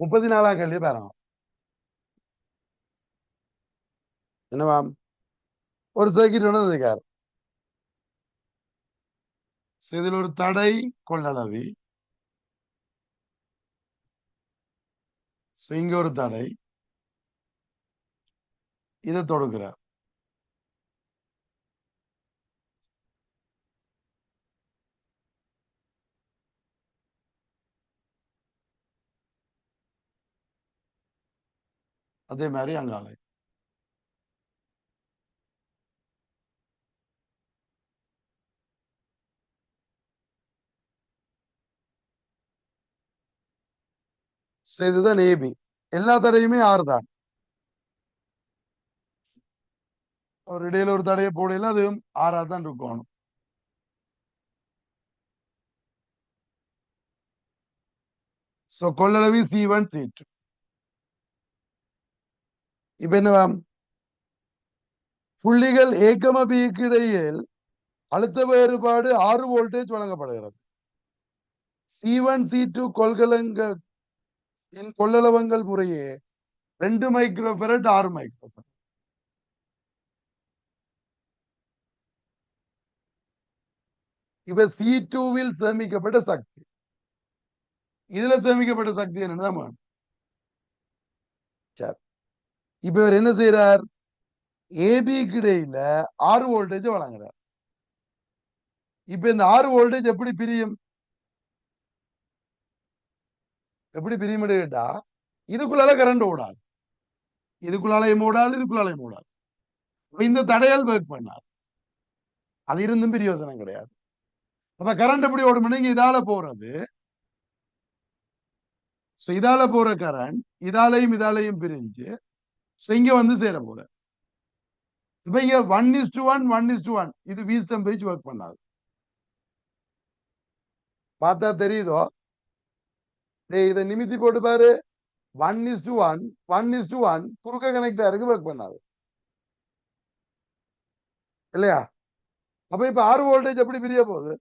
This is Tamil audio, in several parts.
முப்பத்தி நாலாம் கேள்வி பாருங்க என்னவாம் ஒரு சர்க்கிட் ஒன்று இருக்கார் இதில் ஒரு தடை கொள்ளளவி. இங்க ஒரு தடை. இதை தொடுக்கிறார். அதே மாதிரி அங்காலை So, இதுதான் ஏபி எல்லா தடையுமே ஆறு தான். ஒரு இடையில ஒரு தடையை போடையில அதுவும் ஆறா தான் இருக்கணும் சோ கொள்ளளவி சி ஒன் சி டூ இப்ப என்னவா புள்ளிகள் ஏக்கம பிக்கு இடையில் அழுத்த வேறுபாடு ஆறு வோல்டேஜ் வழங்கப்படுகிறது. சி ஒன் சி டூ கொள்கலங்கள் இன் கொள்ளளவங்கள் முறையே ரெண்டு மைக்ரோஃபரட் ஆறு மைக்ரோ இப்ப சி டூவில் சேமிக்கப்பட்ட சக்தி. இதுல சேமிக்கப்பட்ட சக்தி என்னன்னா சரி. இப்ப இவர் என்ன செய்யறார் ஏபிக்கு இடையில ஆறு வோல்டேஜ் வழங்குறார். இப்ப இந்த ஆறு வோல்டேஜ் எப்படி பிரியும்? எப்படி பிரியும் கேட்டா இதுக்குள்ளால கரண்ட் ஓடாது. இதுக்குள்ளாலையும் ஓடாது இதுக்குள்ளாலையும் ஓடாது. இந்த தடையால் ஒர்க் பண்ணார். அது இருந்தும் பிரியோசனம் கிடையாது. அப்ப கரண்ட் எப்படி ஓடும் நீங்க இதால போறது. சோ இதால போற கரண்ட் இதாலையும் இதாலையும் பிரிஞ்சு இங்க வந்து சேர போற. இப்ப இங்க one is two one one is two one இது வீஸ்டம் பேஜ் ஒர்க் பண்ணாது. பார்த்தா தெரியுதோ? டேய் இதை நிமித்தி போட்டு பாரு. One is two one one is two one குறுக்க கனெக்ட் இருக்கு ஒர்க் பண்ணாது. இல்லையா? அப்ப இப்ப ஆறு வோல்டேஜ் எப்படி பிரிய போகுது?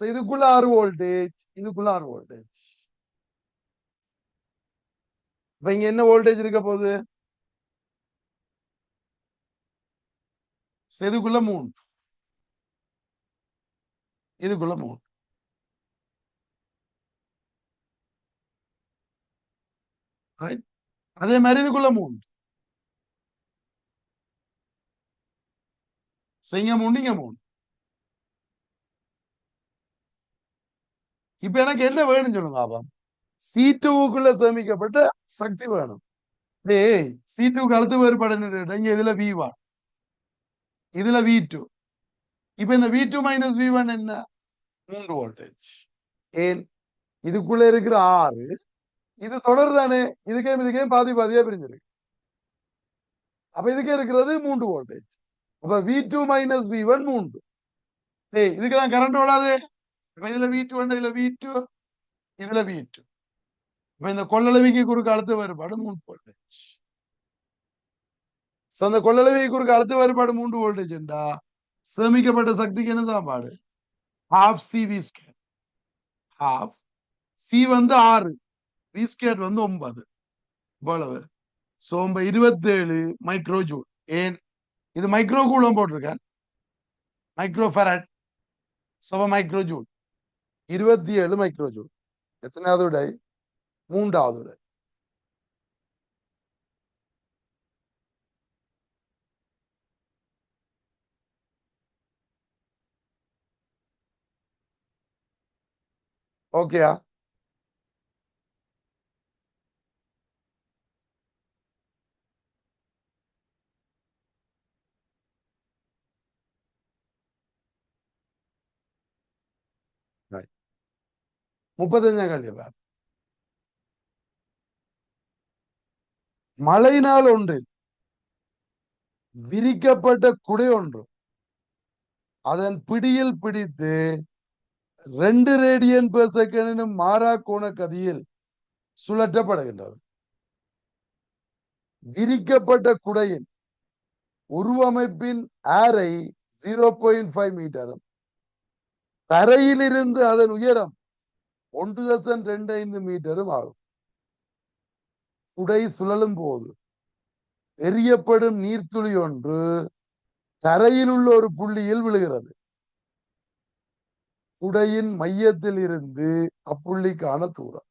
இதுக்குள்ள ஆறு வோல்டேஜ் இதுக்குள்ள ஆறு வோல்டேஜ் இப்ப இங்க என்ன வோல்டேஜ் இருக்க போகுது? So, இதுக்குள்ள மூணு இதுக்குள்ள மூணு அதே மாதிரி இதுக்குள்ள மூணு செய்ய இங்க மூணு இங்க மூணு இப்ப எனக்கு என்ன வேணும்னு சொல்லுங்க ஆபம். சீட்டுவுக்குள்ள சேமிக்கப்பட்ட சக்தி வேணும். டேய் சீட்டுவுக்கு டூ வேறுபாடு என்ன இங்க இதுல வி ஒன் இதுல வி டூ இப்ப இந்த V two minus V one என்ன? மூன்று வோல்டேஜ் ஏன்? இதுக்குள்ள இருக்கிற ஆறு இது தொடர் தானே இதுக்கே இதுக்கே பாதி பாதியா பிரிஞ்சிருக்கு. அப்ப இதுக்கே இருக்கிறது மூன்று வோல்டேஜ் அப்ப V two minus V one மூன்று. டேய் தான் கரண்ட் ஓடாது. இப்ப இதுல வி டூ இதுல வி டூ இதுல வி டூ இப்ப இந்த கொள்ளளவிக்கு குறுக்கு அழுத்த வேறுபாடு மூன்று வோல்டேஜ் அந்த கொள்ளளவிக்கு குறுக்கு அழுத்த வேறுபாடு மூன்று வோல்டேஜ் என்றா சேமிக்கப்பட்ட சக்திக்கு என்ன சாப்பாடு half C V square half C வந்து ஆறு வி ஸ்கேர் வந்து ஒன்பது. இவ்வளவு. சோம்ப இருபத்தேழு மைக்ரோ ஜூல் ஏன்? இது மைக்ரோ கூலம் போட்டிருக்கேன். மைக்ரோ ஃபெரட் சோப மைக்ரோ ஜூல் இருபத்தி ஏழு மைக்ரோ ஜூல் எத்தனாவது விடை? மூன்றாவது விடை ஓகேயா முப்பத்தஞ்சாம் கேள்வி மழையினால் ஒன்றில் விரிக்கப்பட்ட குடை ஒன்று. அதன் பிடியில் பிடித்து ரெண்டு ரேடியன் பெர் செகண்டினும் மாறா கோண கதியில் சுழற்றப்படுகின்றது. விரிக்கப்பட்ட குடையின் உருவமைப்பின் ஆரை ஜீரோ பாயிண்ட் ஃபைவ் மீட்டரும் தரையிலிருந்து அதன் உயரம் ஒன்று தசம் ரெண்டு ஐந்து மீட்டரும் ஆகும். குடை சுழலும் போது எரியப்படும் நீர்த்துளி ஒன்று தரையில் உள்ள ஒரு புள்ளியில் விழுகிறது. குடையின் மையத்தில் இருந்து அப்புள்ளிக்கான தூரம்.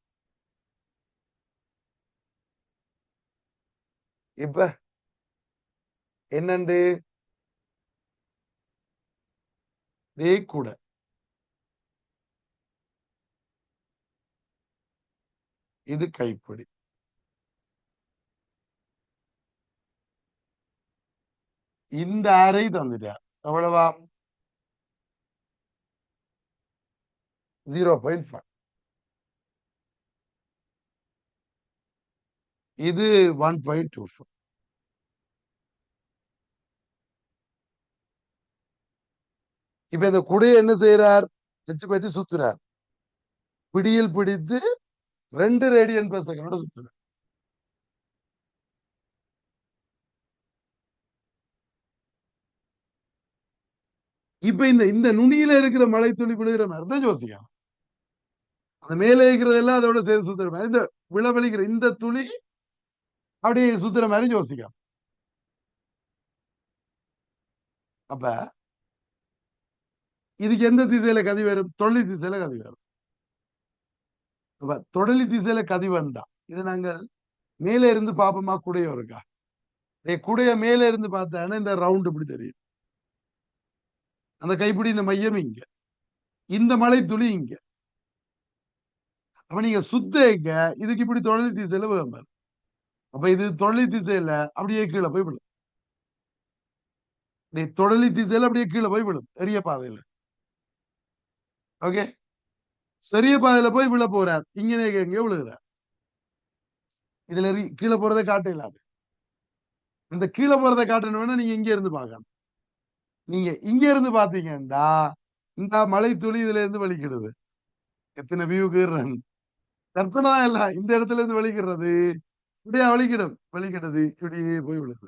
இப்ப என்னண்டு? இதே கூட. இது கைப்பிடி. இந்த அறை தந்துட்டார் எவ்வளவா ஜீரோ பாயிண்ட் ஃபைவ் இது ஒன் பாயிண்ட் டூ ஃபைவ் இப்ப இந்த குடையை என்ன செய்யறார் வச்சு பற்றி சுத்துறார். பிடியில் பிடித்து ரெண்டு ரேடியன் பெர் செகண்டோட சுத்துறார். இப்ப இந்த இந்த நுனியில இருக்கிற மழை துளி விழுகிற மாதிரி தான் ஜோசியம். அந்த மேலே இருக்கிறதெல்லாம் அதோட சேர்ந்து சுத்துற மாதிரி. இந்த விளவழிக்கிற இந்த துளி அப்படியே சுத்துற மாதிரி யோசிக்கணும் அப்ப இதுக்கு எந்த திசையில கதி வரும்? தொழிலி திசையில கதி வரும். அப்ப தொடலி திசையில கதி வந்தா இது நாங்கள் மேலே இருந்து பாப்போமா? குடையோ இருக்கா குடைய மேலே இருந்து பார்த்தாங்கன்னா இந்த ரவுண்ட் இப்படி தெரியும். அந்த கைப்பிடி மையம் இங்க. இந்த மலை துளி இங்க. அப்ப நீங்க சுத்த எங்க? இதுக்கு இப்படி தொழில் திசையில வேம்பர் அப்ப இது தொழில் திசையில அப்படியே கீழே போய் விழும். தொடலி திசையில அப்படியே கீழே போய் விழும் பெரிய பாதையில. ஓகே? சரிய பாதையில போய் விழ போறார். இங்கே எங்கேயோ விழுகிறார். இதுல கீழே போறதை காட்ட இல்லாது. இந்த கீழே போறதை காட்டணும்னா நீங்க இங்க இருந்து பார்க்கணும். நீங்க இங்க இருந்து பாத்தீங்கன்னா இந்த மலை துளி இதுல இருந்து வலிக்கிடுது எத்தனை வியூக்கு கற்பனை தான் இல்ல இந்த இடத்துல இருந்து வலிக்கிறது இப்படியா வலிக்கிடும் வலிக்கிடுது இப்படியே போய் விழுது.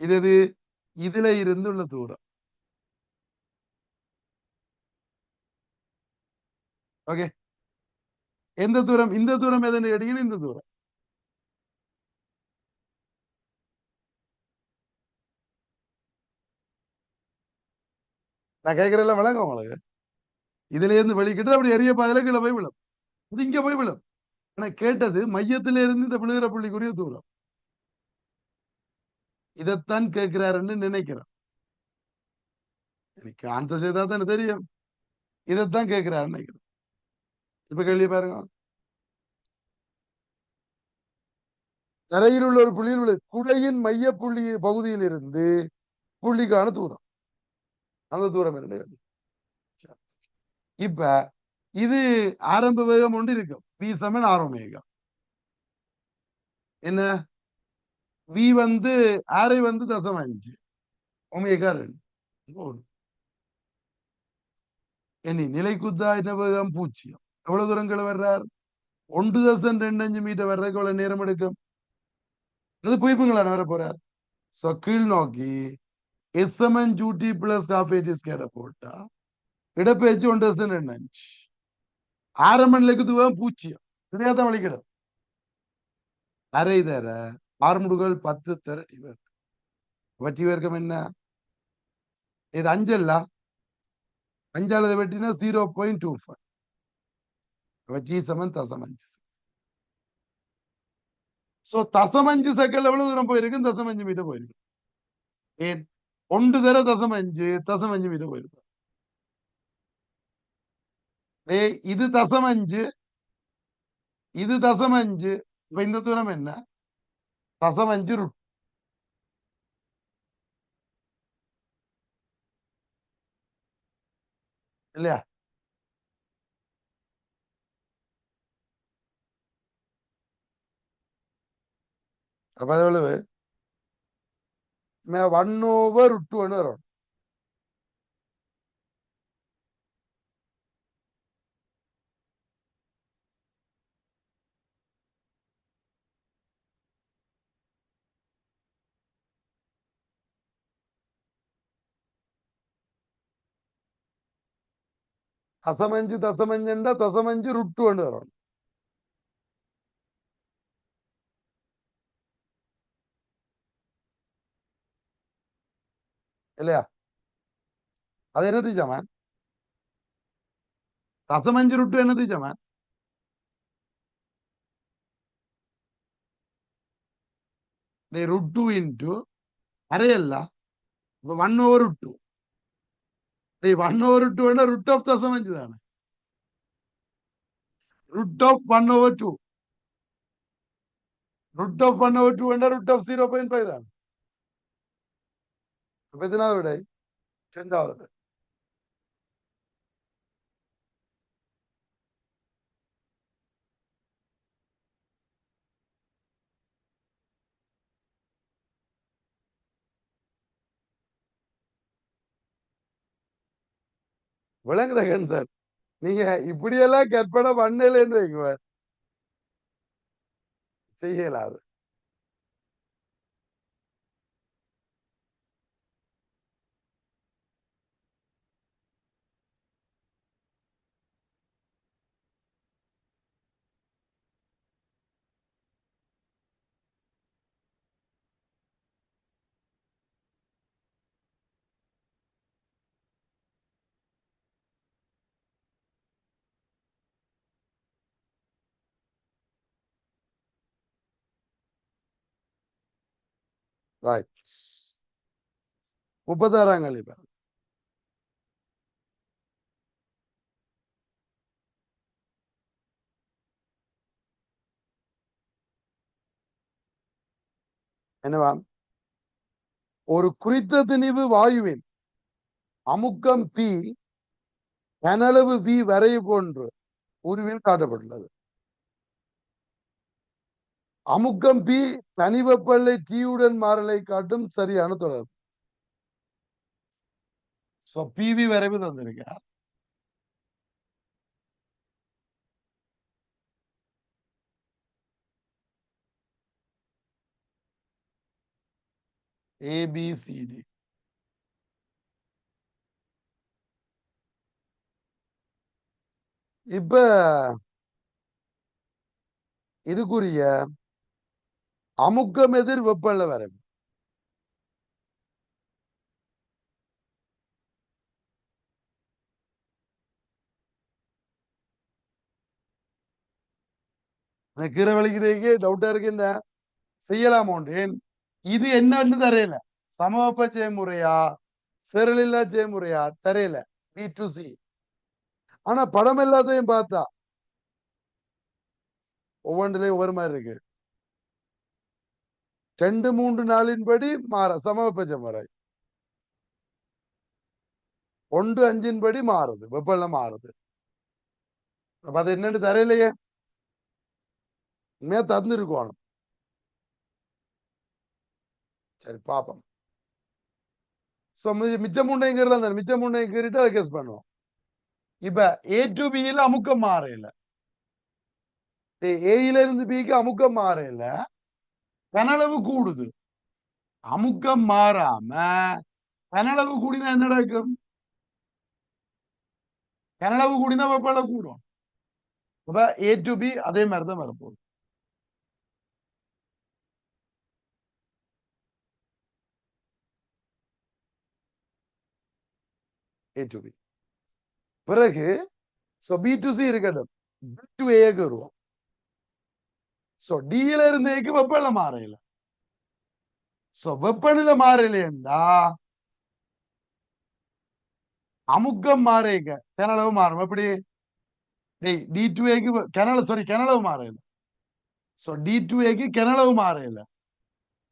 இது இதுல இருந்து உள்ள தூரம். ஓகே எந்த தூரம்? இந்த தூரம் எதுன்னு கேட்டீங்கன்னா இந்த தூரம். நான் கேட்கறதெல்லாம் விளங்க உங்களுக்கு. இதுல இருந்து வெளிக்கிட்டு அப்படி எரிய பாதையில கீழே போய் விழும். இது இங்க போய் விழும். ஆனா கேட்டது மையத்தில இருந்து இந்த விழுகிற புள்ளிக்குரிய தூரம். இதைத்தான் கேட்கிறாருன்னு நினைக்கிறேன். எனக்கு ஆன்சர் செய்தா தானே தெரியும். இதைத்தான் கேட்கிறாருன்னு நினைக்கிறேன். இப்ப கேள்வி பாருங்க. தரையில் உள்ள ஒரு புள்ளியில் உள்ள குடையின் மைய புள்ளி பகுதியில் இருந்து புள்ளிக்கான தூரம். அந்த தூரம் என்ன இப்ப இது ஆரம்ப வேகம் ஒன்று இருக்கும். வி சமன் ஆரம்ப வேகம் என்ன? வி வந்து ஆரை வந்து தசம் அஞ்சு. ஒமேகா ரெண்டு. இனி நிலைக்குத்தா என்ன வேகம்? பூஜ்ஜியம். எவ்வளவு தூரங்கள் வர்றார்? ஒன்று தசம் ரெண்டு அஞ்சு மீட்டர் வர்றதுக்கு எவ்வளவு நேரம் எடுக்கும்? அது புய்ப்புங்களான வர போறார். சோ கீழ் நோக்கி எஸ்எம்என் ஜூடி பிளஸ் காஃபேட்டிஸ் கேட போட்டா இடப்பெயர்ச்சி ஒன்று தசம் ரெண்டு அஞ்சு ஆரம்ப நிலைக்கு தூரம் பூஜ்ஜியம் கிடையாதான் வலிக்கிடும் அரை தர ஆறுமுடுகள் பத்து தர டிவர் வட்டி என்ன இது அஞ்சல்ல அஞ்சாளதை வெட்டினா zero point two five T சமன் தசமஞ்சு சோ தசமஞ்சு செகண்ட் எவ்வளவு தூரம் போயிருக்கு தசமஞ்சு மீட்டர் போயிருக்கு ஏன் ஒன்று தர தசமஞ்சு தசமஞ்சு மீட்டர் போயிருக்கு ஏ இது தசமஞ்சு இது தசமஞ்சு இப்ப இந்த தூரம் என்ன தசமஞ்சு ருட் இல்லையா അപ്പൊ അതുപോലെ വൺ ഓവർ റുട്ട് ആണ് പറയണം അസമഞ്ച് തസമഞ്ച് ഉണ്ട് തസമഞ്ച് റുട്ടു ആണ് പറയണം இல்லையா அது என்னது ஜமான் தசமஞ்சு ருட்டு என்னது ஜமான் root two into ಅರೆಯಲ್ಲ one over to ഈ വൺ ഓവർ ടു വേണ്ട root of ദശമഞ്ചതാണ് root of one over two root of one over two വേണ്ട root of zero point five ആണ് அப்ப எத்தனாவது விடை சார் நீங்க இப்படியெல்லாம் கற்பனை பண்ணலன்னு வைக்குவார் செய்யலாது. ரைட் முப்பத்தாறாம் கேள்வி என்னவா? ஒரு குறித்த திணிவு வாயுவின் அமுக்கம் பி கனளவு வி வரை போன்று உருவில் காட்டப்பட்டுள்ளது. அமுக்கம் பி தனிவப்பள்ளை டீயுடன் மாறலை காட்டும் சரியான தொடர்பு சோ பிவி வரைவு தந்திருக்கார் ஏபிசிடி இப்ப இதுக்குரிய அமுக்கம் எதிர் வெப்பல்ல வரைவு எனக்கு கீரை வலிக்கிறதுக்கு டவுட்டா இருக்கு இந்த. செய்யலாமோண்டேன் இது என்னன்னு தரையில. சமவெப்ப செய்முறையா? செரலில்லா செய்முறையா? தரையில. பி டு சி ஆனா படம் எல்லாத்தையும் பார்த்தா ஒவ்வொன்றிலையும் ஒவ்வொரு மாதிரி இருக்கு. ரெண்டு மூன்று நாளின்படி மாற சமவெப்ப செம்முறை ஒன்று அஞ்சின் படி மாறுது வெப்பம் மாறுது. அப்ப அது என்னன்னு தரையிலையே? உண்மையா தந்திருக்கணும் சரி பாப்போம். ஸோ மிச்சம் முண்டைங்கிறதுல அந்த மிச்சம் முண்டையும் கீறிட்டு அதை கேஸ் பண்ணுவோம். இப்ப ஏ டு பியில அமுக்கம் மாறையில ஏயில இருந்து பிக்கு அமுக்கம் மாறையில கனளவு கூடுது. அமுக்கம் மாறாம கனளவு கூடினா என்ன நடக்கும்? கனளவு கூடினா வெப்பளவு கூடும். அப்ப ஏ டு பி அதே மாதிரிதான் வரப்போகுது. ஏ டு பி பிறகு ஸோ பி டு சி இருக்கட்டும். பி டு ஏக்கு வருவோம். ஸோ டியில இருந்தேக்கு வெப்பநிலை மாறையில ஸோ வெப்பநிலை மாறலையண்டா? அமுக்கம் மாறேங்க. கனளவு மாறும். எப்படி? டேய் டி டூ ஏக்கு கனள சாரி கனளவு மாறையில ஸோ டி டூ ஏக்கு கனளவு மாறையில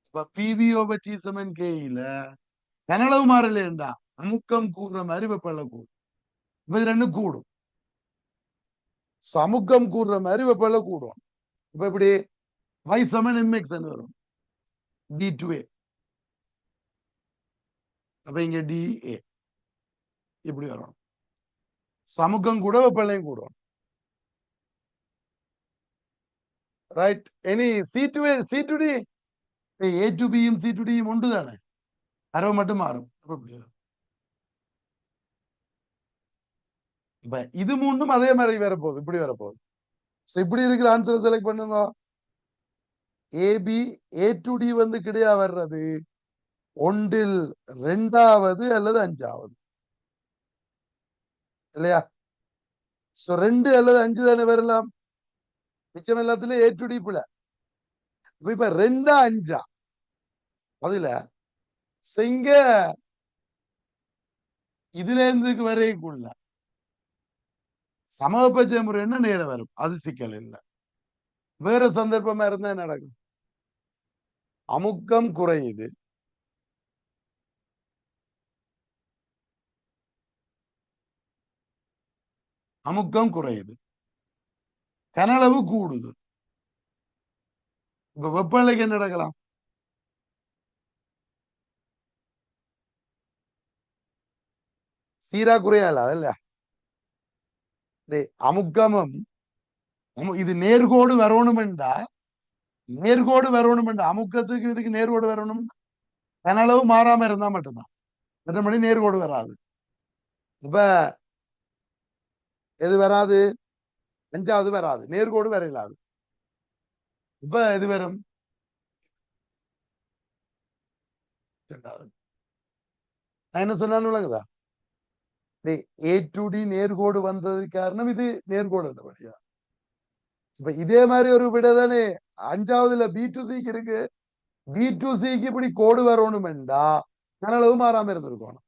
இப்ப பிவிஓ டி செவன் கேயில கனளவு மாறலையண்டா? அமுக்கம் கூடுற மாதிரி வெப்பநிலை கூடும். இப்ப இது ரெண்டும் கூடும். சமுக்கம் கூடுற மாதிரி வெப்பநிலை கூடும். இப்ப இப்படி வை செவன் எம்எக்ஸ் வரும். டி டூ ஏ அப்ப இங்க டி இப்படி வரும். சமுக்கம் கூட வெப்பநிலையும் கூடும் right any C to A C to D A to பியும் சி டு டியும் ஒன்று தானே? அரவு மட்டும் மாறும். இப்படி வரும். இப்ப இது மூணும் அதே மாதிரி வரப்போகுது. இப்படி வரப்போகுது. ஸோ இப்படி இருக்கிற ஆன்சரை செலக்ட் பண்ணுங்க. ஏபி ஏ டு டி வந்து கிடையா வர்றது? ஒன்றில் ரெண்டாவது அல்லது அஞ்சாவது? இல்லையா? சோ ரெண்டு அல்லது அஞ்சு தானே வரலாம்? மிச்சம் எல்லாத்துலயும் ஏ டு டி பிள்ளை இப்ப ரெண்டா அஞ்சா? அதுல இங்க இதுல இருந்து வரைக்குள்ள சமபட்ச முறைன்னா என்ன நேரம் வரும்? அது சிக்கல் இல்லை. வேற சந்தர்ப்பமா இருந்தா என்ன நடக்கும்? அமுக்கம் குறையுது. அமுக்கம் குறையுது. கனளவு கூடுது. இப்ப வெப்பநிலைக்கு என்ன நடக்கலாம்? சீரா குறையல அதல்ல அமுக்கமும் இது நேர்கோடு வரணுமெண்டா? நேர்கோடு வரணுமெண்டா? அமுக்கத்துக்கு இதுக்கு நேர்கோடு வரணும்? கனளவு மாறாம இருந்தா மட்டும்தான். மற்றபடி நேர்கோடு வராது. இப்ப எது வராது? அஞ்சாவது வராது. நேர்கோடு வரையிலாது. இப்ப எது வரும்? நான் என்ன சொன்னான்னு விளங்குதா? ஏ டு டி நேர்கோடு வந்தது காரணம் இது நேர்கோடு வழியா இப்ப இதே மாதிரி ஒரு விட தானே அஞ்சாவதுல பி டு சிக்கு இருக்கு பி டு சிக்கு இப்படி கோடு வரணுமெண்டா கனளவு மாறாம இருந்திருக்கணும்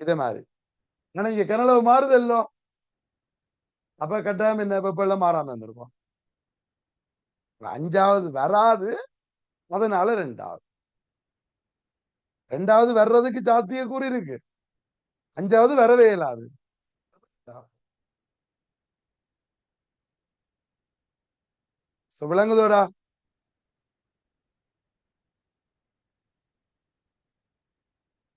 இதே மாதிரி ஆனா இங்க கனளவு மாறுதல்லோ அப்ப கட்டாயம் என்ன வெப்பெல்லாம் மாறாம இருந்திருக்கும் அஞ்சாவது வராது அதனால ரெண்டாவது ரெண்டாவது வர்றதுக்கு சாத்திய கூறி இருக்கு அஞ்சாவது வரவே இயலாது. விளங்குதோடா.